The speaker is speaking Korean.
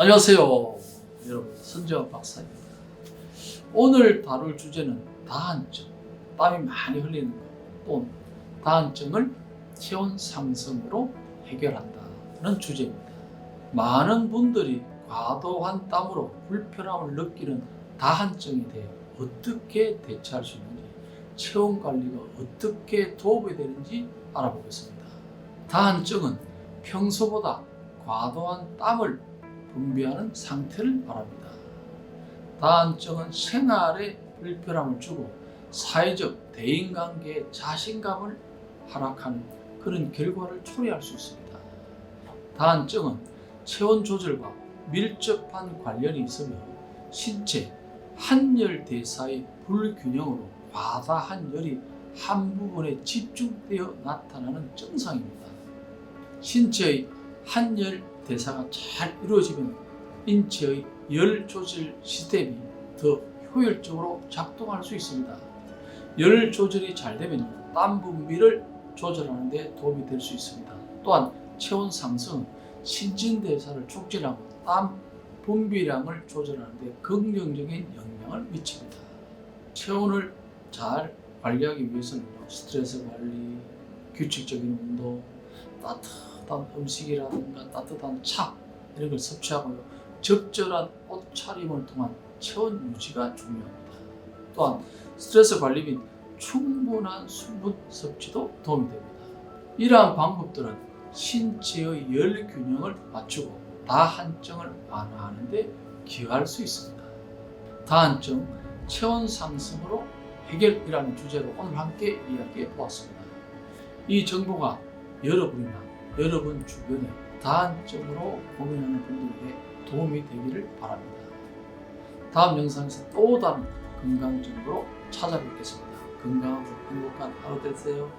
안녕하세요. 여러분, 선재원 박사입니다. 오늘 다룰 주제는 다한증, 땀이 많이 흘리는 것, 또는 다한증을 체온 상승으로 해결한다는 주제입니다. 많은 분들이 과도한 땀으로 불편함을 느끼는 다한증에 대해 어떻게 대처할 수 있는지, 체온 관리가 어떻게 도움이 되는지 알아보겠습니다. 다한증은 평소보다 과도한 땀을 분비하는 상태를 말합니다. 다한증은 생활에 불편함을 주고 사회적 대인관계에 자신감을 하락하는 그런 결과를 초래할 수 있습니다. 다한증은 체온 조절과 밀접한 관련이 있으며 신체 한열 대사의 불균형으로 과다한 열이 한 부분에 집중되어 나타나는 증상입니다. 신체의 한열 대사가 잘 이루어지면 인체의 열 조절 시스템이 더 효율적으로 작동할 수 있습니다. 열 조절이 잘 되면 땀 분비를 조절하는 데 도움이 될 수 있습니다. 또한 체온 상승은 신진 대사를 촉진하고 땀 분비량을 조절하는 데 긍정적인 영향을 미칩니다. 체온을 잘 관리하기 위해서는 스트레스 관리, 규칙적인 운동, 따뜻한 음식이라든가 따뜻한 차 이런 걸 섭취하고요. 적절한 옷차림을 통한 체온 유지가 중요합니다. 또한 스트레스 관리 및 충분한 수분 섭취도 도움이 됩니다. 이러한 방법들은 신체의 열 균형을 맞추고 다한증을 완화하는 데 기여할 수 있습니다. 다한증 체온 상승으로 해결이라는 주제로 오늘 함께 이야기해 보았습니다. 이 정보가 여러분이나 여러분 주변에 다한증으로 고민하는 분들에게 도움이 되기를 바랍니다. 다음 영상에서 또 다른 건강 정보로 찾아뵙겠습니다. 건강하고 행복한 하루 되세요.